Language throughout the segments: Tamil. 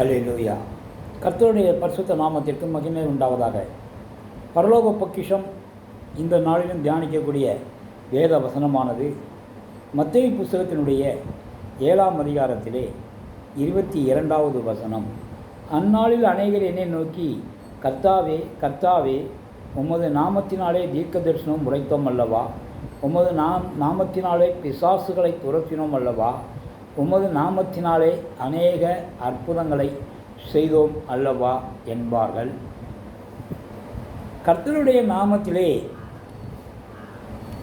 அல்லேலூயா கர்த்தருடைய பரிசுத்த நாமத்திற்கு மகிமை உண்டாவதாக. பரலோக பொக்கிஷம் இந்த நாளிலும் தியானிக்கக்கூடிய வேத வசனமானது மத்திய புஸ்தகத்தினுடைய ஏழாம் அதிகாரத்திலே இருபத்தி இரண்டாவது வசனம். அந்நாளில் அநேகர் என்னை நோக்கி கர்த்தாவே கர்த்தாவே உமது நாமத்தினாலே தீர்க்க தரிசனம் உரைத்தோம் அல்லவா? உமது நாம் நாமத்தினாலே பிசாசுகளை துரத்தினோம் அல்லவா? உமது நாமத்தினாலே அநேக அற்புதங்களை செய்தோம் அல்லவா என்பார்கள். கர்த்தருடைய நாமத்திலே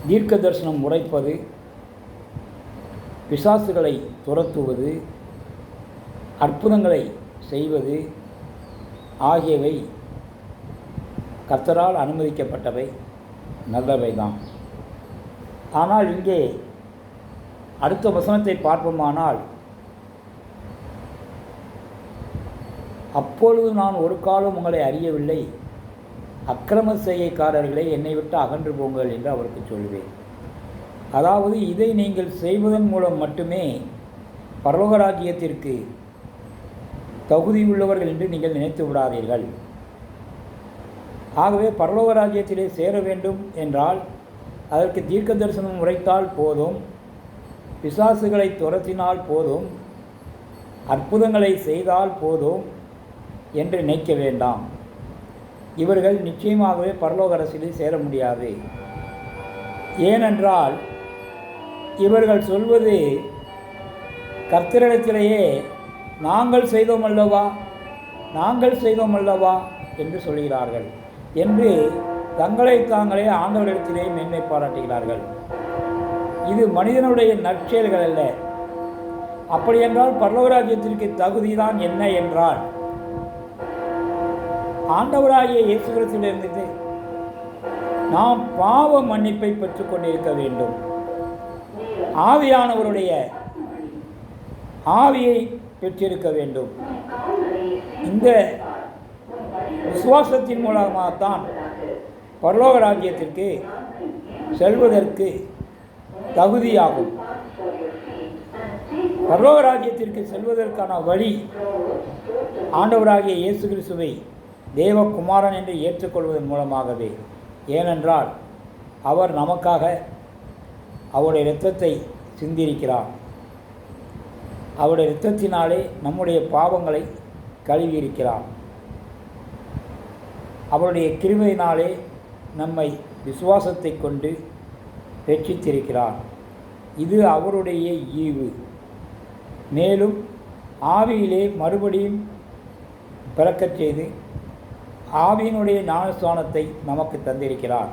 தீர்க்க தரிசனம் உரைப்பது பிசாசுகளை துரத்துவது அற்புதங்களை செய்வது ஆகியவை கர்த்தரால் அனுமதிக்கப்பட்டவை நல்லவைதான். ஆனால் இங்கே அடுத்த வசனத்தை பார்ப்போமானால் அப்பொழுது நான் ஒரு காலம் உங்களை அறியவில்லை. அக்கிரம செய்கைக்காரர்களை என்னை விட்டு அகன்று போங்கள் என்று அவருக்கு சொல்வேன். அதாவது இதை நீங்கள் செய்வதன் மூலம் மட்டுமே பரலோகராஜ்யத்திற்கு தகுதியுள்ளவர்கள் என்று நீங்கள் நினைத்து விடாதீர்கள். ஆகவே பரலோகராஜ்யத்திலே சேர வேண்டும் என்றால் அதற்கு தீர்க்க தரிசனம் உரைத்தால் போதும். பிசாசுகளை துரத்தினால் போதும் அற்புதங்களை செய்தால் போதும் என்று நினைக்க வேண்டாம். இவர்கள் நிச்சயமாகவே பரலோக அரசியலில் சேர முடியாது. ஏனென்றால் இவர்கள் சொல்வது கர்த்தரிடத்திலேயே நாங்கள் செய்தோம் அல்லவா? நாங்கள் செய்தோம் அல்லவா? என்று சொல்கிறார்கள் என்று தங்களை தாங்களே ஆண்டவரிடத்திலே மேன்மை பாராட்டுகிறார்கள். இது மனிதனுடைய நற்செயல்கள் அல்ல. அப்படி என்றால் பரலோகராஜ்யத்திற்கு தகுதிதான் என்ன என்றால் ஆண்டவராகிய இயேசு கிறிஸ்துவிலிருந்து நாம் பாவ மன்னிப்பை பெற்றுக் கொண்டிருக்க வேண்டும். ஆவியானவருடைய ஆவியை பெற்றிருக்க வேண்டும். இந்த விசுவாசத்தின் மூலமாகத்தான் பரலோக ராஜ்யத்திற்கு செல்வதற்கு தகுதியாகும். பரலோகராஜ்யத்திற்கு செல்வதற்கான வழி ஆண்டவராகிய இயேசு கிறிஸ்துவை தேவகுமாரன் என்று ஏற்றுக்கொள்வதன் மூலமாகவே. ஏனென்றால் அவர் நமக்காக அவருடைய இரத்தத்தை சிந்தியிருக்கிறார் அவருடைய இரத்தத்தினாலே நம்முடைய பாவங்களை கழுவியிருக்கிறார். அவருடைய கிருமையினாலே நம்மை விசுவாசத்தை கொண்டு ரட்சித்திருக்கிறார். இது அவருடைய ஈவு. மேலும் ஆவியிலே மறுபடியும் பிறக்கச் செய்து ஆவியினுடைய ஞானஸ்தானத்தை நமக்கு தந்திருக்கிறார்.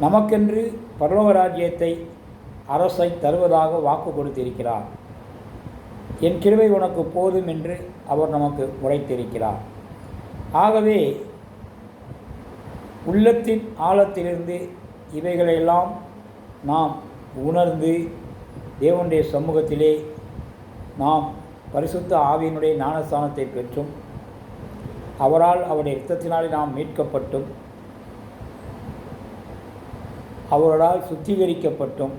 நமக்கென்று பரலோகராஜ்யத்தை அரசை தருவதாக வாக்கு கொடுத்திருக்கிறார். என் கிருவை உனக்கு போதும் என்று அவர் நமக்கு உரைத்திருக்கிறார். ஆகவே உள்ளத்தின் ஆழத்திலிருந்து இவைகளையெல்லாம் நாம் உணர்ந்து தேவனுடைய சமூகத்திலே நாம் பரிசுத்த ஆவியினுடைய ஞானஸ்தானத்தை பெற்றும் அவரால் அவருடைய இரத்தத்தினாலே நாம் மீட்கப்பட்டும் அவரால் சுத்திகரிக்கப்பட்டும்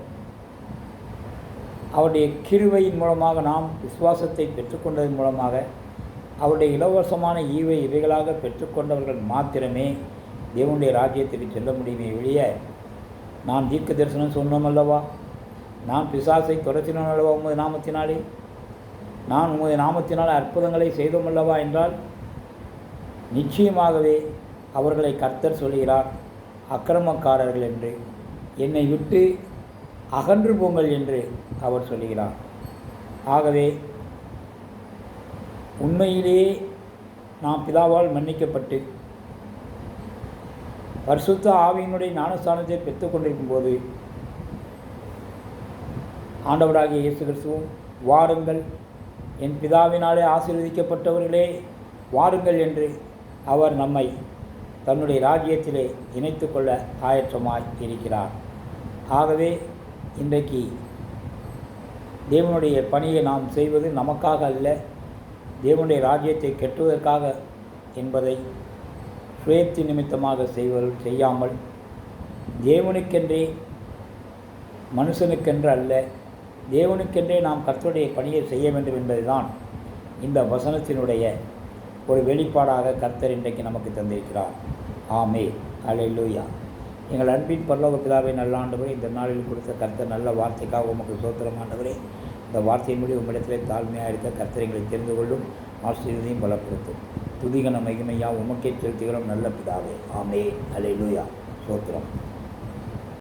அவருடைய கிருவையின் மூலமாக நாம் விசுவாசத்தை பெற்றுக்கொண்டதன் மூலமாக அவருடைய இலவசமான ஈவை இவைகளாக பெற்றுக்கொண்டவர்கள் மாத்திரமே தேவனுடைய ராஜ்யத்திற்கு செல்ல முடியுமே வெளியே நான் தீர்க்க தரிசனம் சொன்னோம் அல்லவா நான் பிசாசை துரத்தினோம் அல்லவா உமது நாமத்தினாலே? நான் உமது நாமத்தினால் அற்புதங்களை செய்தோம் அல்லவா என்றால் நிச்சயமாகவே அவர்களை கர்த்தர் சொல்கிறார் அக்கிரமக்காரர்கள் என்று. என்னை விட்டு அகன்று போங்கள் என்று அவர் சொல்கிறார் ஆகவே உண்மையிலேயே நாம் பிதாவால் மன்னிக்கப்பட்டு பரிசுத்த ஆவியினுடைய ஞானஸ்தானத்தை பெற்றுக்கொண்டிருக்கும் போது ஆண்டவராகிய இயேசு கிறிஸ்துவும் வாருங்கள் என் பிதாவினாலே ஆசீர்வதிக்கப்பட்டவர்களே வாருங்கள் என்று அவர் நம்மை தன்னுடைய ராஜ்யத்திலே இணைத்து கொள்ள ஆயற்றமாய் இருக்கிறார். ஆகவே இன்றைக்கு தேவனுடைய பணியை நாம் செய்வது நமக்காக அல்ல தேவனுடைய ராஜ்யத்தை கெட்டுவதற்காக என்பதை சுயத்தி நிமித்தமாக செய்வது செய்யாமல் தேவனுக்கென்றே மனுஷனுக்கென்று அல்ல தேவனுக்கென்றே நாம் கர்த்தருடைய பணியை செய்ய வேண்டும் என்பதுதான் இந்த வசனத்தினுடைய ஒரு வெளிப்பாடாக கர்த்தர் இன்றைக்கு நமக்கு தந்திருக்கிறார். ஆமே அலையிலூயா எங்கள் அன்பின் பல்லோக பிதாவை நல்லாண்டவரே இந்த நாளில் கொடுத்த கர்த்தர் நல்ல வார்த்தைக்காக உமக்கு சோத்திரமாண்டவரே இந்த வார்த்தையின் மூடி உம்மிடத்திலே தாழ்மையாக இருக்க கர்த்தரைகளை தெரிந்து கொள்ளும் ஆசீர்வதையும் பலப்படுத்தும். துதிகன மகிமையா உமக்கே செலுத்துகிறோம் நல்ல பிதாவே. ஆமே அல்லேலூயா சோத்திரம்.